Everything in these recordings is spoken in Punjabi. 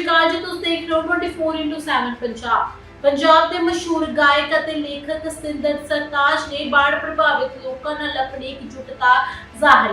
ਸ਼੍ਰੀ ਅਕਾਲ ਜੀ, ਤੁਸੀਂ ਦੇਖ ਰਹੇ ਹੋ 24x7 ਪੰਜਾਬ। ਪੰਜਾਬ ਦੇ ਮਸ਼ਹੂਰ ਗਾਇਕ ਅਤੇ ਲੇਖਕ ਸਤਿੰਦਰ ਸਰਤਾਜ ਨੇ ਬਾੜ ਪ੍ਰਭਾਵਿਤ ਲੋਕਾਂ ਨਾਲ ਆਪਣੀ ਇਕਜੁੱਟਤਾ ਜ਼ਾਹਰ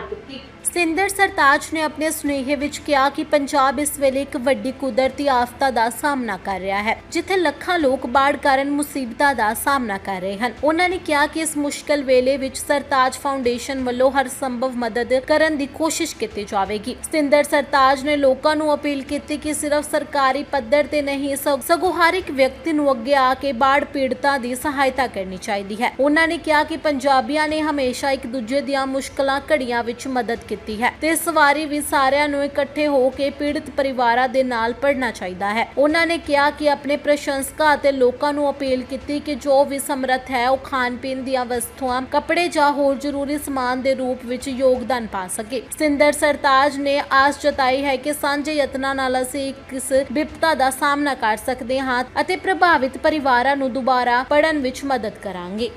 ਕੀਤੀ ਸਰਤਾਜ ਨੇ ਆਪਣੇ ਸੁਨੇਹੇ ਵਿੱਚ ਕਿਹਾ ਕਿ ਪੰਜਾਬ ਇਸ ਵੇਲੇ ਇੱਕ ਵੱਡੀ ਕੁਦਰਤੀ ਆਫਤਾ ਦਾ ਸਾਹਮਣਾ ਕਰ ਰਿਹਾ ਹੈ, ਜਿੱਥੇ ਲੱਖਾਂ ਲੋਕ ਬਾੜ ਕਾਰਨ ਮੁਸੀਬਤਾਂ ਦਾ ਸਾਹਮਣਾ ਕਰ ਰਹੇ ਹਨ। ਉਹਨਾਂ ਨੇ ਕਿਹਾ ਕਿ ਇਸ ਮੁਸ਼ਕਲ ਵੇਲੇ ਵਿੱਚ ਸਰਤਾਜ ਫਾਊਂਡੇਸ਼ਨ ਵੱਲੋਂ ਹਰ ਸੰਭਵ ਮਦਦ ਕਰਨ ਦੀ ਕੋਸ਼ਿਸ਼ ਕੀਤੀ ਜਾਵੇਗੀ। ਸਤਿੰਦਰ ਸਰਤਾਜ ਨੇ ਲੋਕਾਂ ਨੂੰ ਅਪੀਲ ਕੀਤੀ ਕਿ ਸਿਰਫ ਸਰਕਾਰੀ ਪੱਧਰ ਤੇ ਨਹੀਂ ਸਗੋਂ ਹਰ ਇੱਕ ਵਿਅਕਤੀ ਨੂੰ ਅੱਗੇ ਆ ਕੇ ਬਾੜ ਪੀੜਤਾਂ ਦੀ ਸਹਾਇਤਾ ਕਰਨੀ ਚਾਹੀਦੀ ਹੈ। ਉਹਨਾਂ ਨੇ ਕਿਹਾ ਕਿ ਪੰਜਾਬੀਆਂ ਨੇ ਹਮੇਸ਼ਾ ਇੱਕ ਦੂਜੇ ਦੀਆਂ ਮੁਸ਼ਕਲਾਂ ਘੜੀਆਂ ਵਿੱਚ ਮਦਦ ਕੀਤੀ ਹੈ ਤੇ ਇਸ ਵਾਰੀ ਵੀ ਸਾਰਿਆਂ ਨੂੰ ਇਕੱਠੇ ਹੋ ਕੇ ਪੀੜਤ ਪਰਿਵਾਰਾਂ ਦੇ ਨਾਲ ਪੜਨਾ ਚਾਹੀਦਾ ਹੈ। ਉਹਨਾਂ ਨੇ ਕਿਹਾ ਕਿ ਆਪਣੇ ਪ੍ਰਸ਼ੰਸਕਾਂ ਅਤੇ ਲੋਕਾਂ ਨੂੰ ਅਪੀਲ ਕੀਤੀ ਕਿ ਜੋ ਵੀ ਸਮਰੱਥ ਹੈ, ਉਹ ਖਾਣ ਪੀਣ ਦੀਆਂ ਵਸਤੂਆਂ, ਕੱਪੜੇ ਜਾਂ ਹੋਰ ਜ਼ਰੂਰੀ ਸਮਾਨ ਦੇ ਰੂਪ ਵਿੱਚ ਯੋਗਦਾਨ ਪਾ ਸਕੇ। ਸਿੰਦਰ ਸਰਤਾਜ ਨੇ ਆਸ ਜਤਾਈ ਹੈ ਕਿ ਸਾਂਝੇ ਯਤਨਾਂ ਨਾਲ ਅਸੀਂ ਇਸ ਵਿਪਤਾ ਦਾ ਸਾਹਮਣਾ ਕਰ ਸਕਦੇ ਹਾਂ ਅਤੇ ਪ੍ਰਭਾਵਿਤ ਪਰਿਵਾਰਾਂ ਨੂੰ ਦੁਬਾਰਾ ਪੜਨ ਵਿੱਚ ਮਦਦ ਕਰਾਂਗੇ।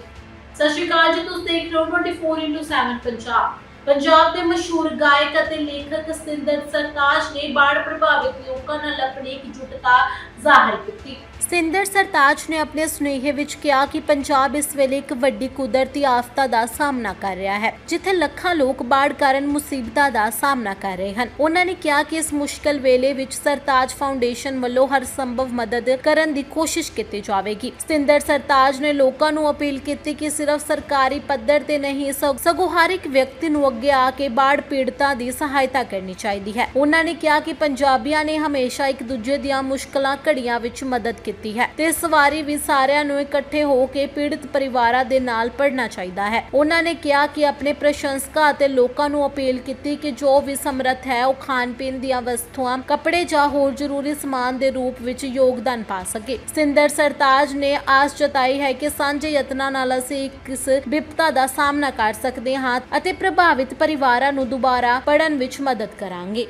ਸਤਿ ਸ਼੍ਰੀ ਅਕਾਲ ਜੀ, ਤੁਸੀਂ ਦੇਖ ਰਹੇ ਹੋ 24x7 ਪੰਜਾਬ। ਪੰਜਾਬ ਦੇ ਮਸ਼ਹੂਰ ਗਾਇਕ ਅਤੇ ਲੇਖਕ ਸਤਿੰਦਰ ਸਰਤਾਜ ਨੇ ਬਾੜ ਪ੍ਰਭਾਵਿਤ ਲੋਕਾਂ ਨਾਲ ਆਪਣੀ ਇਕਜੁੱਟਤਾ ਜ਼ਾਹਰ ਕੀਤੀ। ਸਤਿੰਦਰ ਸਰਤਾਜ ਨੇ ਆਪਣੇ ਸੁਨੇਹੇ ਵਿੱਚ ਕਿਹਾ ਕਿ ਪੰਜਾਬ ਇਸ ਵੇਲੇ ਇੱਕ ਵੱਡੀ ਕੁਦਰਤੀ ਆਫਤਾ ਦਾ ਸਾਹਮਣਾ ਕਰ ਰਿਹਾ ਹੈ, ਜਿੱਥੇ ਲੱਖਾਂ ਲੋਕ ਬਾੜ ਕਾਰਨ ਮੁਸੀਬਤਾਂ ਦਾ ਸਾਹਮਣਾ ਕਰ ਰਹੇ ਹਨ। ਉਹਨਾਂ ਨੇ ਕਿਹਾ ਕਿ ਇਸ ਮੁਸ਼ਕਲ ਵੇਲੇ ਵਿੱਚ ਸਰਤਾਜ ਫਾਊਂਡੇਸ਼ਨ ਵੱਲੋਂ ਹਰ ਸੰਭਵ ਮਦਦ ਕਰਨ ਦੀ ਕੋਸ਼ਿਸ਼ ਕੀਤੀ ਜਾਵੇਗੀ। ਸਤਿੰਦਰ ਸਰਤਾਜ ਨੇ ਲੋਕਾਂ ਨੂੰ ਅਪੀਲ ਕੀਤੀ ਕਿ ਸਿਰਫ ਸਰਕਾਰੀ ਪੱਧਰ ਤੇ ਨਹੀਂ ਸਗੋਂ ਹਰ ਇੱਕ ਵਿਅਕਤੀ ਨੂੰ ਅੱਗੇ ਆ ਕੇ ਬਾੜ ਪੀੜਤਾਂ ਦੀ ਸਹਾਇਤਾ ਕਰਨੀ ਚਾਹੀਦੀ ਹੈ। ਉਹਨਾਂ ਨੇ ਕਿਹਾ ਕਿ ਪੰਜਾਬੀਆਂ ਨੇ ਹਮੇਸ਼ਾ ਇੱਕ ਦੂਜੇ ਦੀਆਂ ਮੁਸ਼ਕਲਾਂ ਘੜੀਆਂ ਵਿੱਚ ਮਦਦ ਕੀਤੀ ਕੀਤੀ ਹੈ ਤੇ ਇਸ ਵਾਰੀ ਵੀ ਸਾਰਿਆਂ ਨੂੰ ਇਕੱਠੇ ਹੋ ਕੇ ਪੀੜਤ ਪਰਿਵਾਰਾਂ ਦੇ ਨਾਲ ਪੜਨਾ ਚਾਹੀਦਾ ਹੈ। ਉਹਨਾਂ ਨੇ ਕਿਹਾ ਕਿ ਆਪਣੇ ਪ੍ਰਸ਼ੰਸਕਾਂ ਅਤੇ ਲੋਕਾਂ ਨੂੰ ਅਪੀਲ ਕੀਤੀ ਕਿ ਜੋ ਵੀ ਸਮਰੱਥ ਹੈ, ਉਹ ਖਾਣ ਪੀਣ ਦੀਆਂ ਵਸਤੂਆਂ, ਕੱਪੜੇ ਜਾਂ ਹੋਰ ਜ਼ਰੂਰੀ ਸਮਾਨ ਦੇ ਰੂਪ ਵਿੱਚ ਯੋਗਦਾਨ ਪਾ ਸਕੇ। ਸਿੰਦਰ ਸਰਤਾਜ ਨੇ ਆਸ ਜਤਾਈ ਹੈ ਕਿ ਸਾਂਝੇ ਯਤਨਾਂ ਨਾਲ ਅਸੀਂ ਇਸ ਵਿਪਤਾ ਦਾ ਸਾਹਮਣਾ ਕਰ ਸਕਦੇ ਹਾਂ ਅਤੇ ਪ੍ਰਭਾਵਿਤ ਪਰਿਵਾਰਾਂ ਨੂੰ ਦੁਬਾਰਾ ਪੜਨ ਵਿੱਚ ਮਦਦ ਕਰਾਂਗੇ।